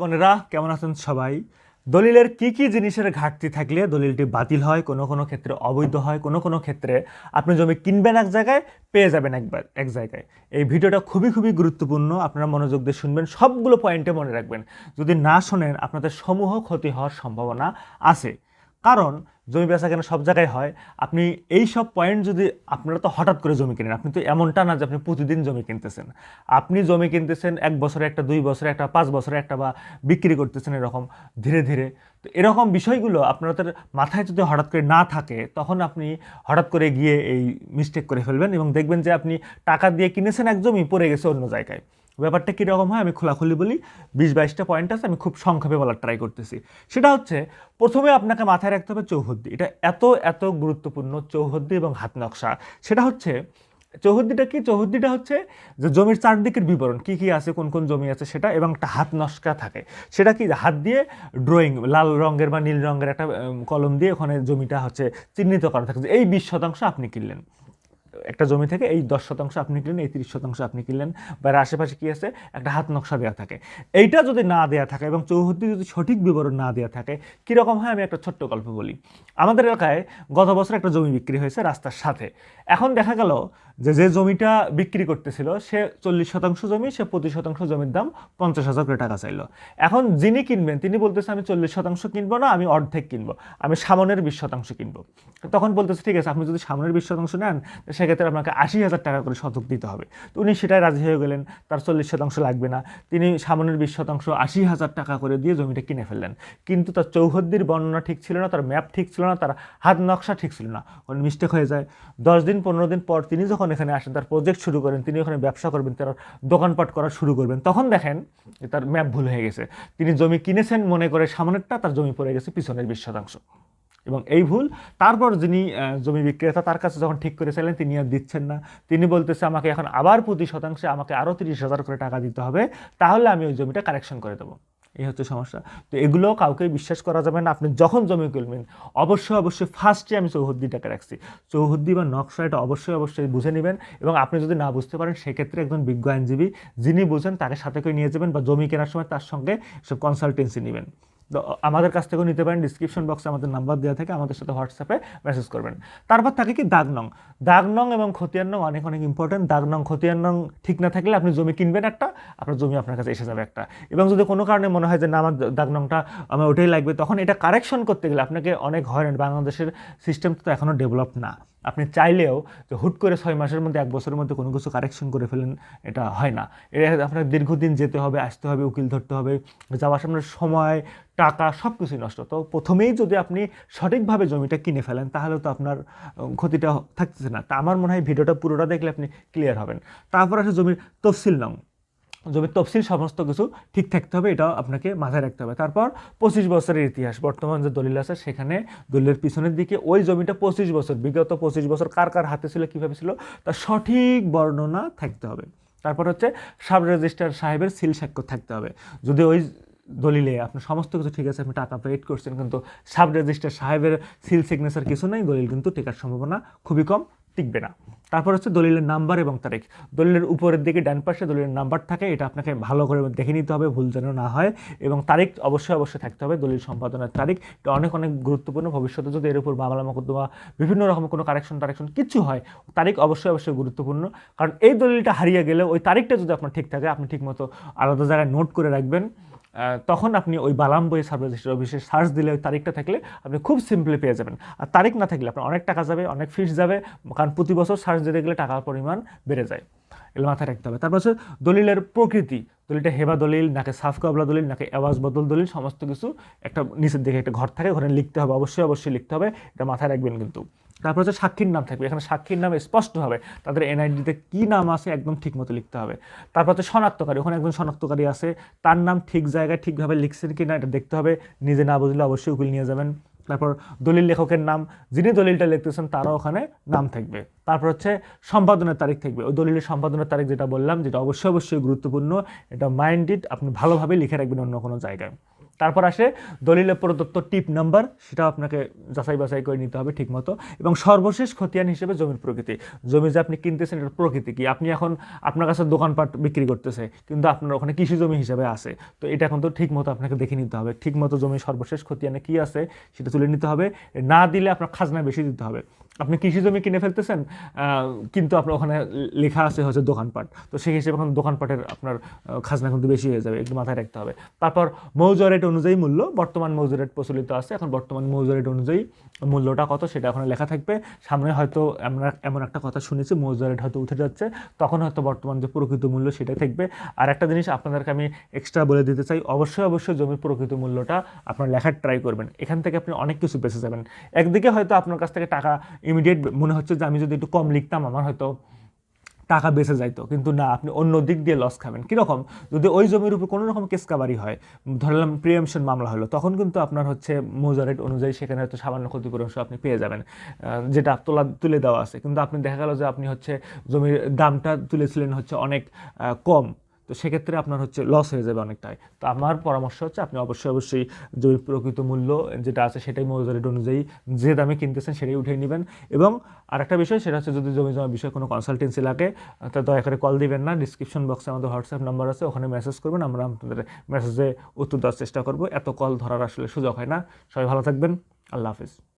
বোনেরা, কেমন আছেন সবাই? দলিলের কি কি জিনিসের ঘাটতি থাকলে দলিলটি বাতিল হয়, কোনো কোনো ক্ষেত্রে অবৈধ হয়, কোনো কোনো ক্ষেত্রে আপনি জমি কিনবেন এক জায়গায়, পেয়ে যাবেন একবার, এক জায়গায়। এই ভিডিওটা খুবই খুবই গুরুত্বপূর্ণ, আপনারা মনোযোগ দিয়ে শুনবেন, সবগুলো পয়েন্টে মনে রাখবেন। যদি না শোনেন, আপনাদের সমূহ ক্ষতি হওয়ার সম্ভাবনা আছে। কারণ জমি বেচা কেনা সব জায়গায় হয়। আপনি এই সব পয়েন্ট যদি আপনারা তো হঠাৎ করে জমি কেনেন, আপনি তো এমনটা না যে আপনি প্রতিদিন জমি কিনতেছেন। আপনি জমি কিনতেছেন, এক বছরে একটা, দুই বছরে একটা, পাঁচ বছরে একটা বা বিক্রি করতেছেন এরকম ধীরে ধীরে। তো এরকম বিষয়গুলো আপনাদের মাথায় যদি হঠাৎ করে না থাকে, তখন আপনি হঠাৎ করে গিয়ে এই মিস্টেক করে ফেলবেন এবং দেখবেন যে আপনি টাকা দিয়ে কিনেছেন এক জমি, পড়ে গেছে অন্য জায়গায়। ব্যাপারটা কীরকম হয় আমি খোলাখুলি বলি, বিশ বাইশটা পয়েন্ট আছে, আমি খুব সংক্ষেপে বলার ট্রাই করতেছি। সেটা হচ্ছে, প্রথমে আপনাকে মাথায় রাখতে হবে চৌহদ্দি। এটা এত এত গুরুত্বপূর্ণ চৌহদ্দি এবং হাত নকশা। সেটা হচ্ছে, চৌহদ্দিটা কি? চৌহদ্দিটা হচ্ছে যে জমির চারদিকের বিবরণ, কি কি আছে, কোন কোন জমি আছে সেটা এবং একটা হাত নকশা থাকে। সেটা কি? হাত দিয়ে ড্রয়িং লাল রঙের বা নীল রঙের একটা কলম দিয়ে ওখানে জমিটা হচ্ছে চিহ্নিত করা থাকে। যে এই বিশ শতাংশ আপনি কিনলেন। একটা জমি থেকে এই দশ শতাংশ আপনি কিনলেন, এই তিরিশ শতাংশ আপনি কিনলেন বা আশেপাশে কী আছে? একটা হাত নকশা দেওয়া থাকে। এইটা যদি না দেওয়া থাকে এবং চৌহদ্দি যদি সঠিক বিবরণ না দেওয়া থাকে, কীরকম হয়? আমি একটা ছোট্ট গল্প বলি। আমাদের এলাকায় গত বছর একটা জমি বিক্রি হয়েছে রাস্তার সাথে। এখন দেখা গেল যে যে জমিটা বিক্রি করতেছিল, সে চল্লিশ শতাংশ জমি, সে প্রতি শতাংশ জমির দাম পঞ্চাশ হাজার করে টাকা চাইলো। এখন যিনি কিনবেন, তিনি বলতেছে, আমি চল্লিশ শতাংশ কিনবো না, আমি অর্ধেক কিনবো, আমি সামনের বিশ শতাংশ কিনবো। তখন বলতেছে, ঠিক আছে, আপনি যদি সামনের বিশ শতাংশ নেন, সেক্ষেত্রে আপনাকে আশি হাজার টাকা করে শতক দিতে হবে। তো উনি সেটাই রাজি হয়ে গেলেন, তার চল্লিশ শতাংশ লাগবে না। তিনি সামনের বিশ শতাংশ আশি হাজার টাকা করে দিয়ে জমিটা কিনে ফেললেন। কিন্তু তার চৌহদ্দির বর্ণনা ঠিক ছিল না, তার ম্যাপ ঠিক ছিল না, তার হাত নকশা ঠিক ছিল না। মিস্টেক হয়ে যায়। দশ দিন, পনেরো দিন পর তিনি যখন এখানে আসেন, তার প্রজেক্ট শুরু করেন, তিনি ওখানে ব্যবসা করবেন, তার দোকানপাট করা শুরু করবেন। তখন দেখেন তার ম্যাপ ভুল হয়ে গেছে। তিনি জমি কিনেছেন মনে করে সামনেরটা, তার জমি পড়ে গেছে পিছনের বিশ শতাংশ। এবং এই ভুল, তারপর যিনি জমি বিক্রেতা, তার কাছে যখন ঠিক করেছিলেন তিনি আর দিচ্ছেন না। তিনি বলতেছে, আমাকে এখন আবার প্রতি শতাংশে আমাকে আরও তিরিশ হাজার করে টাকা দিতে হবে, তাহলে আমি ওই জমিটা কারেকশন করে দেবো। এই হচ্ছে সমস্যা। তো এগুলো কাউকে বিশ্বাস করা যাবে না, আপনি যখন জমি কিনবেন, অবশ্যই অবশ্যই ফার্স্টে আমি চৌহদ্দিটাকে রাখছি। চৌহদ্দি বা নকশা, এটা অবশ্যই অবশ্যই বুঝে নেবেন এবং আপনি যদি না বুঝতে পারেন, সেক্ষেত্রে একজন বিজ্ঞ আইনজীবী, যিনি বুঝেন, তাকে সাথে করে নিয়ে যাবেন বা জমি কেনার সময় তার সঙ্গে সব কনসালটেন্সি নেবেন। আমাদের কাছ থেকেও নিতে পারেন ডিসক্রিপশন বক্সে আমাদের নাম্বার দেওয়া থাকে, আমাদের সাথে হোয়াটসঅ্যাপে মেসেজ করবেন। তারপর থাকে কি দাগ নং দাগ নং এবং খতিয়ান নং অনেক অনেক ইম্পর্টেন্ট দাগ নং খতিয়ান নং ঠিক না থাকলে আপনি জমি কিনবেন একটা, আপনার জমি আপনার কাছে এসে যাবে একটা। এবং যদি কোনো কারণে মনে হয় যে না, আমার দাগ নংটা আমার ওটাই লাগবে, তখন এটা কারেকশন করতে গেলে আপনাকে অনেক হয়রান। বাংলাদেশের সিস্টেম তো এখনও ডেভেলপ না। আপনি চাইলেও যে হুট করে ছয় মাসের মধ্যে, এক বছরের মধ্যে কোনো কিছু কারেকশন করে ফেলেন, এটা হয় না। এটা আপনার দীর্ঘদিন যেতে হবে, আসতে হবে, উকিল ধরতে হবে, যাওয়ার সামনে সময়, টাকা সব কিছুই নষ্ট। তো প্রথমেই যদি আপনি সঠিকভাবে জমিটা কিনে ফেলেন, তাহলে তো আপনার ক্ষতিটা থাকতেছে না। তা আমার মনে হয় ভিডিওটা পুরোটা দেখলে আপনি ক্লিয়ার হবেন। তারপর আসে জমির তফসিল নং জমির তফসিল সমস্ত কিছু ঠিক থাকতে হবে এটাও আপনাকে মাথায় রাখতে হবে। তারপর পঁচিশ বছরের ইতিহাস, বর্তমান যে দলিল আছে সেখানে দলিলের পিছনের দিকে ওই জমিটা পঁচিশ বছর, বিগত পঁচিশ বছর কার কার হাতে ছিল, কীভাবে ছিল, তার সঠিক বর্ণনা থাকতে হবে। তারপর হচ্ছে সাব রেজিস্ট্রার সাহেবের সিল স্বাক্ষর থাকতে হবে। যদি ওই দলিলে আপনার সমস্ত কিছু ঠিক আছে, আপনি টাকা পেড করছেন, কিন্তু সাব রেজিস্ট্রার সাহেবের সিল সিগনেচার কিছু নেই, দলিল কিন্তু টেকার সম্ভাবনা খুবই কম। টিকবে না। তারপর হচ্ছে দলিলের নাম্বার এবং তারিখ। দলিলের উপরের দিকে ডান পাশে দলিলের নাম্বার থাকে, এটা আপনাকে ভালো করে দেখে নিতে হবে, ভুল যেন না হয়। এবং তারিখ অবশ্যই অবশ্যই থাকতে হবে, দলিল সম্পাদনের তারিখ। এটা অনেক অনেক গুরুত্বপূর্ণ, ভবিষ্যতে যদি এর উপর মামলা, মোকদ্দমা, বিভিন্ন রকম কোনো কারেকশন, টারেকশন কিছু হয়, তারিখ অবশ্যই অবশ্যই গুরুত্বপূর্ণ। কারণ এই দলিলটা হারিয়ে গেলে ওই তারিখটা যদি আপনার ঠিক থাকে, আপনি ঠিকমতো আলাদা জায়গায় নোট করে রাখবেন। তখন আপনি ওই বালাম বই সাব রেজিস্ট্রার অফিসে সার্চ দিলে ওই তারিখটা থাকলে আপনি খুব সিম্পলি পেয়ে যাবেন। আর তারিখ না থাকলে আপনার অনেক টাকা যাবে, অনেক ফিস যাবে, কারণ প্রতি বছর সার্চ দিতে গেলে টাকার পরিমাণ বেড়ে যায়। এগুলো মাথায় রাখতে হবে। তারপর হচ্ছে দলিলের প্রকৃতি। দলিলটা হেবা দলিল, নাকি সাফ কাবলা দলিল, নাকি আওয়াজ বদল দলিল, সমস্ত কিছু একটা নিচের দিকে একটা ঘর থাকে ঘরে লিখতে হবে। অবশ্যই অবশ্যই লিখতে হবে। এটা মাথায় রাখবেন কিন্তু। তারপর হচ্ছে সাক্ষীর নাম থাকবে। এখানে সাক্ষীর নাম স্পষ্ট হবে। তাদের এনআইডিতে কী নাম আছে একদম ঠিক মতো লিখতে হবে। তারপর হচ্ছে শনাক্তকারী, ওখানে একজন শনাক্তকারী আছে। তার নাম ঠিক জায়গায় ঠিকভাবে লিখছেন কি না এটা দেখতে হবে। নিজে না বুঝলে অবশ্যই উকিল নিয়ে যাবেন। তারপর দলিল লেখকের নাম, যিনি দলিলটা লিখতেছেন তারও ওখানে নাম থাকবে। তারপর হচ্ছে সম্পাদনের তারিখ থাকবে। ওই দলিলের সম্পাদনের তারিখ যেটা বললাম, যেটা অবশ্যই অবশ্যই গুরুত্বপূর্ণ, এটা মাইন্ডেড, আপনি ভালোভাবে লিখে রাখবেন অন্য কোনো জায়গায়। তারপর আসে দলিলে প্রদত্ত টিপ নাম্বার সেটা আপনাকে যাচাই বাছাই করে নিতে হবে ঠিকমতো। এবং সর্বশেষ খতিয়ান হিসেবে জমির প্রকৃতি। জমি যে আপনি কিনতেছেন, এটার প্রকৃতি কি? আপনি এখন আপনার কাছে দোকানপাট বিক্রি করতেছে, কিন্তু আপনার ওখানে কৃষি জমি হিসেবে আছে। তো এটা এখন তো ঠিক মতো আপনাকে দেখে নিতে হবে। ঠিক মতো জমি সর্বশেষ খতিয়ানে কি আছে, সেটা তুলে নিতে হবে। না দিলে আপনার খাজনা বেশি দিতে হবে। আপনি কৃষি জমি কিনে ফেলতেছেন কিন্তু আপনার ওখানে লেখা আছে হচ্ছে দোকানপাট। তো সেই হিসেবে এখন দোকানপাটের আপনার খাজনা কিন্তু বেশি হয়ে যাবে, একটু মাথায় রাখতে হবে। তারপর মৌজা রেট অনুযায়ী মূল্য, বর্তমান মৌজা রেট প্রচলিত আছে। এখন বর্তমান মৌজা রেট অনুযায়ী মূল্যটা কত সেটা ওখানে লেখা থাকবে। সামনে হয়তো আমরা এমন একটা কথা শুনেছি, মৌজা রেট হয়তো উঠে যাচ্ছে, তখন হয়তো বর্তমান যে প্রকৃত মূল্য সেটাই থাকবে। আর একটা জিনিস আপনাদেরকে আমি এক্সট্রা বলে দিতে চাই, অবশ্যই অবশ্যই জমির প্রকৃত মূল্যটা আপনার লেখার ট্রাই করবেন। এখান থেকে আপনি অনেক কিছু বেঁচে যাবেন। একদিকে হয়তো আপনার কাছ থেকে টাকা ইমিডিয়েট মনে হচ্ছে যে আমি যদি একটু কম লিখতাম, আমার হয়তো টাকা বেঁচে যাইতো। কিন্তু না, আপনি অন্য দিক দিয়ে লস খাবেন। কীরকম? যদি ওই জমির উপর কোনো রকম কেস কাবারি হয় ধরলাম প্রিএমশন মামলা হলো, তখন কিন্তু আপনার হচ্ছে মৌজা রেট অনুযায়ী সেখানে হয়তো সামান্য ক্ষতিপূরণ আপনি পেয়ে যাবেন। যেটা তোলা, তুলে দেওয়া আছে। কিন্তু আপনি দেখা গেল যে আপনি হচ্ছে জমির দামটা তুলেছিলেন হচ্ছে অনেক কম। তো সেক্ষেত্রে আপনার হচ্ছে লস হয়ে যাবে অনেকটাই। তো আমার পরামর্শ হচ্ছে আপনি অবশ্যই অবশ্যই জমির প্রকৃত মূল্য যেটা আছে সেটাই মৌজা রেট অনুযায়ী যে দামে কিনতেছেন সেটাই উঠিয়ে নেবেন। এবং আরেকটা বিষয় সেটা হচ্ছে যদি জমি জমা বিষয়ে কোনো কনসালটেন্সি লাগে, তা দয়া করে কল দিবেন না। ডিসক্রিপশন বক্সে আমাদের হোয়াটসঅ্যাপ নাম্বার আছে, ওখানে মেসেজ করবেন, আমরা আপনাদের মেসেজে উত্তর দেওয়ার চেষ্টা করব। এত কল ধরার আসলে সুযোগ হয় না। সবাই ভালো থাকবেন। আল্লাহ হাফিজ।